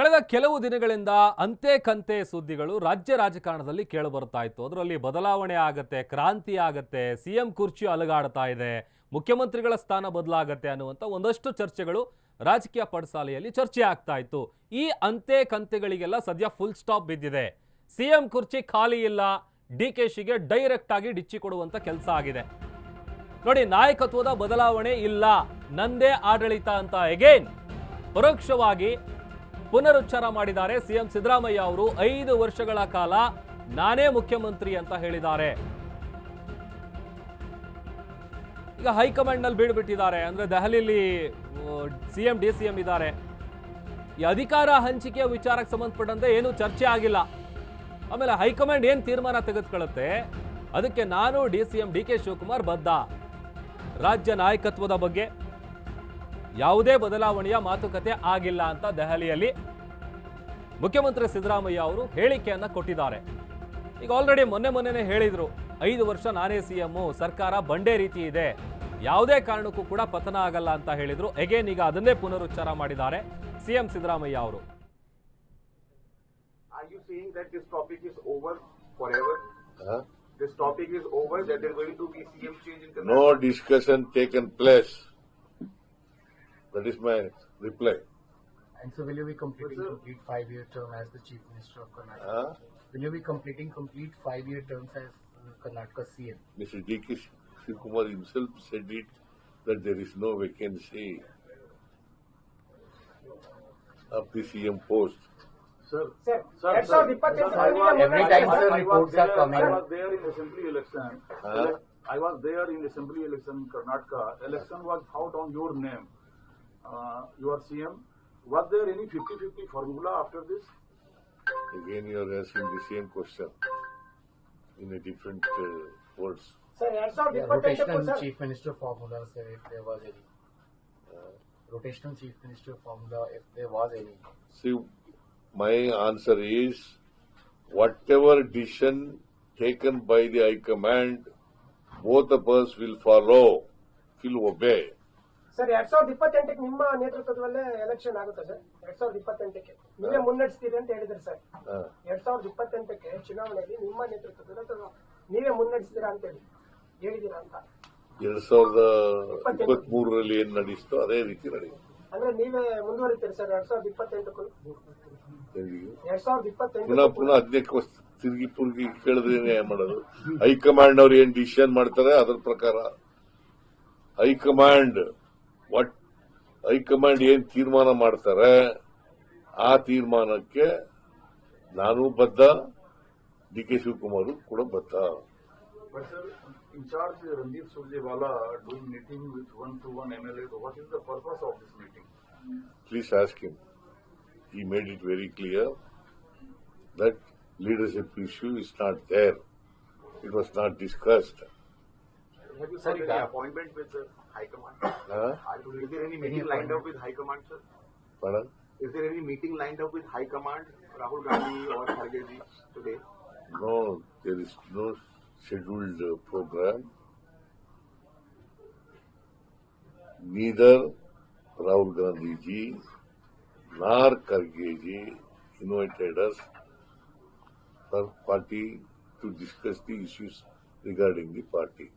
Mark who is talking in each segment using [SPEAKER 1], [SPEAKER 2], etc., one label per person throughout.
[SPEAKER 1] ಕಳೆದ ಕೆಲವು ದಿನಗಳಿಂದ ಅಂತೆ ಕಂತೆ ಸುದ್ದಿಗಳು ರಾಜ್ಯ ರಾಜಕಾರಣದಲ್ಲಿ ಕೇಳಿಬರ್ತಾ ಇತ್ತು. ಅದರಲ್ಲಿ ಬದಲಾವಣೆ ಆಗತ್ತೆ, ಕ್ರಾಂತಿ ಆಗತ್ತೆ ಸಿಎಂ ಕುರ್ಚಿ ಅಲುಗಾಡ್ತಾ ಇದೆ, ಮುಖ್ಯಮಂತ್ರಿಗಳ ಸ್ಥಾನ ಬದಲಾಗತ್ತೆ ಅನ್ನುವಂಥ ಒಂದಷ್ಟು ಚರ್ಚೆಗಳು ರಾಜಕೀಯ ಪಡಸಾಲೆಯಲ್ಲಿ ಚರ್ಚೆ ಆಗ್ತಾ ಇತ್ತು. ಈ ಅಂತೆ ಕಂತೆಗಳಿಗೆಲ್ಲ ಸದ್ಯ ಫುಲ್ ಸ್ಟಾಪ್ ಬಿದ್ದಿದೆ. ಸಿಎಂ ಕುರ್ಚಿ ಖಾಲಿ ಇಲ್ಲ, ಡಿ ಕೆ ಶಿಗೆ ಡೈರೆಕ್ಟ್ ಆಗಿ ಡಿಚ್ಚಿ ಕೊಡುವಂಥ ಕೆಲಸ ಆಗಿದೆ. ನೋಡಿ, ನಾಯಕತ್ವದ ಬದಲಾವಣೆ ಇಲ್ಲ, ನಂದೇ ಆಡಳಿತ ಅಂತ ಎಗೇನ್ ಪರೋಕ್ಷವಾಗಿ ಪುನರುಚ್ಚಾರ ಮಾಡಿದ್ದಾರೆ ಸಿಎಂ ಸಿದ್ದರಾಮಯ್ಯ ಅವರು. ಐದು ವರ್ಷಗಳ ಕಾಲ ನಾನೇ ಮುಖ್ಯಮಂತ್ರಿ ಅಂತ ಹೇಳಿದ್ದಾರೆ. ಈಗ ಹೈಕಮಾಂಡ್ನಲ್ಲಿ ಬೀಳ್ಬಿಟ್ಟಿದ್ದಾರೆ. ಅಂದ್ರೆ ದೆಹಲಿಯಲ್ಲಿ ಸಿಎಂ, ಡಿ ಸಿಎಂ ಇದ್ದಾರೆ. ಈ ಅಧಿಕಾರ ಹಂಚಿಕೆಯ ವಿಚಾರಕ್ಕೆ ಸಂಬಂಧಪಟ್ಟಂತೆ ಏನು ಚರ್ಚೆ ಆಗಿಲ್ಲ. ಆಮೇಲೆ ಹೈಕಮಾಂಡ್ ಏನು ತೀರ್ಮಾನ ತೆಗೆದುಕೊಳ್ಳುತ್ತೆ? ಅದಕ್ಕೆ ನಾನು D C M, D K Shivakumar ಬದ್ಧ. ರಾಜ್ಯ ನಾಯಕತ್ವದ ಬಗ್ಗೆ ಯಾವುದೇ ಬದಲಾವಣೆಯ ಮಾತುಕತೆ ಆಗಿಲ್ಲ ಅಂತ ದೆಹಲಿಯಲ್ಲಿ ಮುಖ್ಯಮಂತ್ರಿ ಸಿದ್ದರಾಮಯ್ಯ ಅವರು ಹೇಳಿಕೆಯನ್ನು ಕೊಟ್ಟಿದ್ದಾರೆ ಈಗ ಆಲ್ರೆಡಿ ಮೊನ್ನೆ ಮೊನ್ನೆನೇ ಹೇಳಿದ್ರು ಐದು ವರ್ಷ ನಾನೇ ಸಿಎಂ ಸರ್ಕಾರ ಬಂಡೆ ರೀತಿ ಇದೆ ಯಾವುದೇ ಕಾರಣಕ್ಕೂ ಕೂಡ ಪತನ ಆಗಲ್ಲ ಅಂತ ಹೇಳಿದರು ಎಗೇನ್ ಈಗ ಅದನ್ನೇ ಪುನರುಚ್ಚಾರ ಮಾಡಿದ್ದಾರೆ ಸಿಎಂ ಸಿದ್ದರಾಮಯ್ಯ ಅವರು?
[SPEAKER 2] No discussion taken place. That is my reply.
[SPEAKER 3] And so will you be completing
[SPEAKER 4] yes,
[SPEAKER 3] complete five-year term as the Chief Minister of Karnataka? Will you be completing complete five-year terms as Karnataka CM?
[SPEAKER 2] Mr. J.K. Kumar himself said it, that there is no vacancy of the CM post.
[SPEAKER 4] Sir,
[SPEAKER 5] sir,
[SPEAKER 4] sir,
[SPEAKER 5] that's
[SPEAKER 4] sir.
[SPEAKER 3] every time sir reports are coming.
[SPEAKER 4] I was there in assembly election.
[SPEAKER 2] Huh?
[SPEAKER 4] I was there in assembly election in Karnataka. Election was out on your name. Uh, your CM. Was there any 50-50 formula after this?
[SPEAKER 2] Again, you are asking the same question in a different uh, words.
[SPEAKER 5] Sir, answer
[SPEAKER 3] yeah, rotational
[SPEAKER 5] sir.
[SPEAKER 3] chief minister formula, sir, if there was any. Uh, rotational chief minister formula, if there was any.
[SPEAKER 2] See, my answer is whatever decision taken by the High Command, both of us will follow, will obey.
[SPEAKER 5] Sir ಎರಡ್ ಸಾವಿರದ ಇಪ್ಪತ್ತೆಂಟಕ್ಕೆ ನಿಮ್ಮ ನೇತೃತ್ವದಲ್ಲೇ election ಆಗುತ್ತೆ sir. ಎರಡ್ ಸಾವಿರದ ಇಪ್ಪತ್ತೆಂಟಕ್ಕೆ. ನೀವೇ ಮುನ್ನಡೆಸ್ತೀರಿ ಅಂತ ಹೇಳಿದ್ರಿ sir. ಎರಡ್ ಸಾವಿರದ ಇಪ್ಪತ್ತೆಂಟಕ್ಕೆ ಚುನಾವಣೆಯಲ್ಲಿ ನಿಮ್ಮ ನೇತೃತ್ವದಲ್ಲಿ ಅಥವಾ ನೀವೇ ಮುನ್ನಡೆಸ್ತೀರಾ ಅಂತ ಹೇಳಿ ಹೇಳಿದೀರಾ ಅಂತ?
[SPEAKER 2] ಎರಡ್ ಸಾವಿರದ ಇಪ್ಪತ್ತ್ ಮೂರರಲ್ಲಿ ಏನ್ ನಡೀತು ಅದೇ ರೀತಿ ನಡೆಯುತ್ತೆ
[SPEAKER 5] ಅಂದ್ರೆ ನೀವೇ ಮುಂದುವರಿತೀರಿ ಸರ್ ಎರಡ್ ಸಾವಿರದ ಇಪ್ಪತ್ತೆಂಟಕ್ಕೂ? ಎರಡ್ ಸಾವಿರದ
[SPEAKER 2] ಪುನಃ
[SPEAKER 5] ಇಪ್ಪತ್ತೆಂಟು
[SPEAKER 2] ಪುನಃ ಅದಕ್ಕೆ ತಿರುಗಿ ಪುರುಗಿ ಕೇಳಿದ್ರೆ ಏನ್ ಮಾಡೋದು? ಹೈಕಮಾಂಡ್ ಅವ್ರು ಏನ್ ಡಿಸಿಷನ್ ಮಾಡ್ತಾರೆ ಅದ್ರ ಪ್ರಕಾರ? ಹೈಕಮಾಂಡ್ ವಾಟ್ ಹೈಕಮಾಂಡ್ ಏನ್ ತೀರ್ಮಾನ ಮಾಡ್ತಾರೆ ಆ ತೀರ್ಮಾನಕ್ಕೆ ನಾನು ಬದ್ಧ ಡಿ ಕೆ ಶಿವಕುಮಾರ್ ಕೂಡ ಬದ್ಧ
[SPEAKER 4] But sir, in charge Randeep Surjewala doing meeting with one-to-one MLA, what is the purpose of this meeting?
[SPEAKER 2] Please ask him. He made it very clear that leadership issue is not there. It was not discussed.
[SPEAKER 4] Have you
[SPEAKER 3] Sir,
[SPEAKER 4] any appointment with the High Command?
[SPEAKER 2] Huh?
[SPEAKER 4] Is there any meeting lined up with High Command, sir?
[SPEAKER 2] Pardon?
[SPEAKER 4] Is there any meeting lined up with High Command, Rahul Gandhi or Kharge ji today?
[SPEAKER 2] No, there is no scheduled uh, program. Neither Rahul Gandhi ji nor Karge ji invited us for party to discuss the issues regarding the party.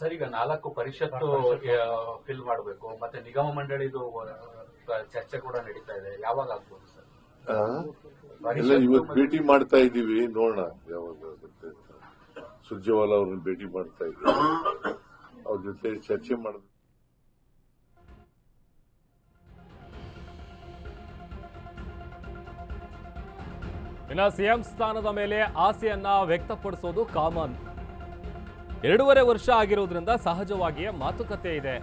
[SPEAKER 6] Sir ಈಗ ನಾಲ್ಕು ಪರಿಷತ್ತು fill ಮಾಡಬೇಕು. ಮತ್ತೆ ನಿಗಮ ಮಂಡಳಿದು ಚರ್ಚೆ ಕೂಡ ನಡೀತಾ ಇದೆ. ಯಾವಾಗ ಆಗ್ಬೋದು ಸರ್?
[SPEAKER 2] ಇವತ್ತು ಭೇಟಿ ಮಾಡ್ತಾ ಇದ್ದೀವಿ. ನೋಡೋಣ ಯಾವಾಗ ಆಗುತ್ತೆ. ಸುರ್ಜೇವಾಲಾ ಅವ್ರನ್ನ ಭೇಟಿ ಮಾಡ್ತಾ ಇದ್ದೀವಿ. ಅವ್ರ ಜೊತೆ ಚರ್ಚೆ ಮಾಡಿದ್ರು
[SPEAKER 1] ಇನ್ನು ಸಿಎಂ ಸ್ಥಾನದ ಮೇಲೆ ಆಸೆಯನ್ನ ವ್ಯಕ್ತಪಡಿಸೋದು ಕಾಮನ್. ಎರಡೂವರೆ ವರ್ಷ ಆಗಿರೋದ್ರಿಂದ ಸಹಜವಾಗಿಯೇ ಮಾತುಕತೆ ಇದೆ.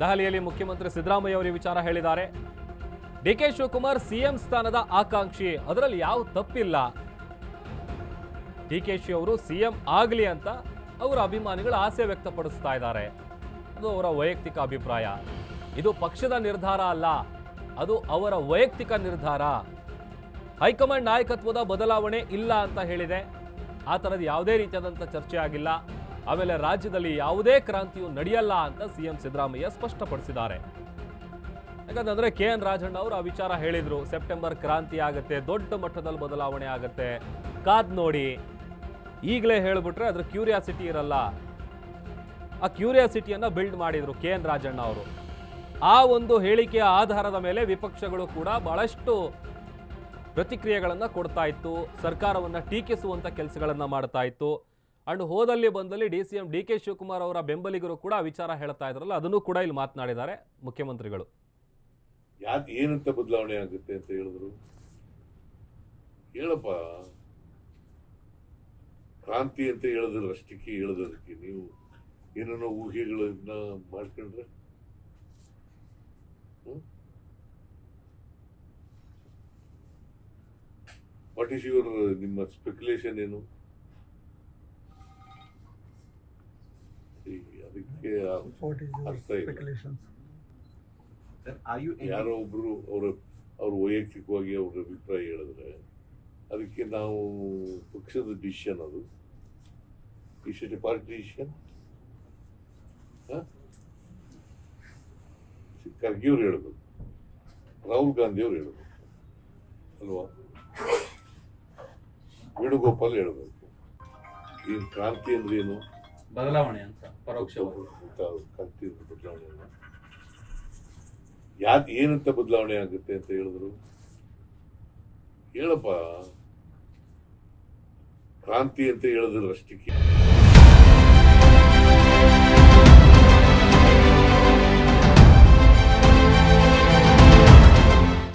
[SPEAKER 1] ದೆಹಲಿಯಲ್ಲಿ ಮುಖ್ಯಮಂತ್ರಿ ಸಿದ್ದರಾಮಯ್ಯ ಅವರು ವಿಚಾರ ಹೇಳಿದ್ದಾರೆ. ಡಿ ಕೆ ಶಿವಕುಮಾರ್ ಸಿಎಂ ಸ್ಥಾನದ ಆಕಾಂಕ್ಷಿ, ಅದರಲ್ಲಿ ಯಾವ ತಪ್ಪಿಲ್ಲ. ಡಿ ಕೆ ಶಿ ಅವರು ಸಿಎಂ ಆಗಲಿ ಅಂತ ಅವರ ಅಭಿಮಾನಿಗಳು ಆಸೆ ವ್ಯಕ್ತಪಡಿಸ್ತಾ ಇದ್ದಾರೆ. ಅದು ಅವರ ವೈಯಕ್ತಿಕ ಅಭಿಪ್ರಾಯ. ಇದು ಪಕ್ಷದ ನಿರ್ಧಾರ ಅಲ್ಲ, ಅದು ಅವರ ವೈಯಕ್ತಿಕ ನಿರ್ಧಾರ. ಹೈಕಮಾಂಡ್ ನಾಯಕತ್ವದ ಬದಲಾವಣೆ ಇಲ್ಲ ಅಂತ ಹೇಳಿದೆ. ಆ ಥರದ ಯಾವುದೇ ರೀತಿಯಾದಂಥ ಚರ್ಚೆ ಆಗಿಲ್ಲ. ಆಮೇಲೆ ರಾಜ್ಯದಲ್ಲಿ ಯಾವುದೇ ಕ್ರಾಂತಿಯು ನಡೆಯಲ್ಲ ಅಂತ ಸಿಎಂ ಸಿದ್ದರಾಮಯ್ಯ ಸ್ಪಷ್ಟಪಡಿಸಿದ್ದಾರೆ. ಯಾಕಂತಂದರೆ ಕೆ ಎನ್ ರಾಜಣ್ಣ ಅವರು ಆ ವಿಚಾರ ಹೇಳಿದ್ರು. ಸೆಪ್ಟೆಂಬರ್ ಕ್ರಾಂತಿ ಆಗುತ್ತೆ, ದೊಡ್ಡ ಮಟ್ಟದಲ್ಲಿ ಬದಲಾವಣೆ ಆಗುತ್ತೆ. ಕಾದ್ ನೋಡಿ. ಈಗಲೇ ಹೇಳ್ಬಿಟ್ರೆ ಅದ್ರ ಕ್ಯೂರಿಯಾಸಿಟಿ ಇರಲ್ಲ. ಆ ಕ್ಯೂರಿಯಾಸಿಟಿಯನ್ನು ಬಿಲ್ಡ್ ಮಾಡಿದ್ರು ಕೆ ಎನ್ ರಾಜಣ್ಣ ಅವರು. ಆ ಒಂದು ಹೇಳಿಕೆಯ ಆಧಾರದ ಮೇಲೆ ವಿಪಕ್ಷಗಳು ಕೂಡ ಬಹಳಷ್ಟು ಪ್ರತಿಕ್ರಿಯೆಗಳನ್ನು ಕೊಡ್ತಾ ಇತ್ತು, ಸರ್ಕಾರವನ್ನು ಟೀಕಿಸುವಂಥ ಕೆಲಸಗಳನ್ನು ಮಾಡ್ತಾ ಇತ್ತು. ಅಂಡ್ ಹೋದಲ್ಲಿ ಬಂದಲ್ಲಿ D C M D K Shivakumar ಅವರ ಬೆಂಬಲಿಗರು ಕೂಡ ವಿಚಾರ ಹೇಳ್ತಾ ಇದ್ರಲ್ಲ, ಅದನ್ನು ಕೂಡ ಇಲ್ಲಿ ಮಾತನಾಡಿದ್ದಾರೆ ಮುಖ್ಯಮಂತ್ರಿಗಳು.
[SPEAKER 2] ಯಾಕೆ ಏನಂತ ಬದಲಾವಣೆ ಆಗುತ್ತೆ ಅಂತ ಹೇಳಿದ್ರು? ಹೇಳಪ್ಪ, ಕ್ರಾಂತಿ ಅಂತ ಹೇಳಿದ್ರೆ ಅಷ್ಟಕ್ಕೆ ಹೇಳೋದಕ್ಕೆ ನೀವು ಏನೇನೋ ಊಹೆಗಳನ್ನ ಮಾಡ್ಕೊಂಡ್ರೆ ವಾಟ್ ಈಸ್ ಯುವರ್ ನಿಮ್ಮ ಸ್ಪೆಕ್ಯುಲೇಷನ್ ಏನು? ಅದಕ್ಕೆ ಅರ್ಥ ಇಲ್ಲ.
[SPEAKER 7] speculations?
[SPEAKER 8] Sir, are you any,
[SPEAKER 2] ಯಾರೋ ಒಬ್ರು ಅವರ ಅವ್ರ ವೈಯಕ್ತಿಕವಾಗಿ ಅವ್ರ ಅಭಿಪ್ರಾಯ ಹೇಳಿದ್ರೆ ಅದಕ್ಕೆ ನಾವು ಪಕ್ಷದ ಡಿಸಿಷನ್ ಅದು. Is it party decision Kharge ಅವ್ರು ಹೇಳ್ಬೇಕು. ರಾಹುಲ್ ಗಾಂಧಿ ಅವ್ರು ಹೇಳ್ಬೇಕು. ಅಲ್ವಾ? ವೇಣುಗೋಪಾಲ್ ಹೇಳ್ಬೇಕು. ಈ ಕ್ರಾಂತಿ ಅಂದ್ರೆ ಏನು?
[SPEAKER 6] ಬದಲಾವಣೆ ಅಂತ ಪರೋಕ್ಷವಾಗಿ.
[SPEAKER 2] ಕ್ರಾಂತಿ ಬದಲಾವಣೆ ಯಾಕೆ ಏನಂತ ಬದಲಾವಣೆ ಆಗುತ್ತೆ ಅಂತ ಹೇಳಿದ್ರು? ಹೇಳಪ್ಪ. ಕ್ರಾಂತಿ ಅಂತ ಹೇಳಿದ್ರು ಅಷ್ಟಕ್ಕೆ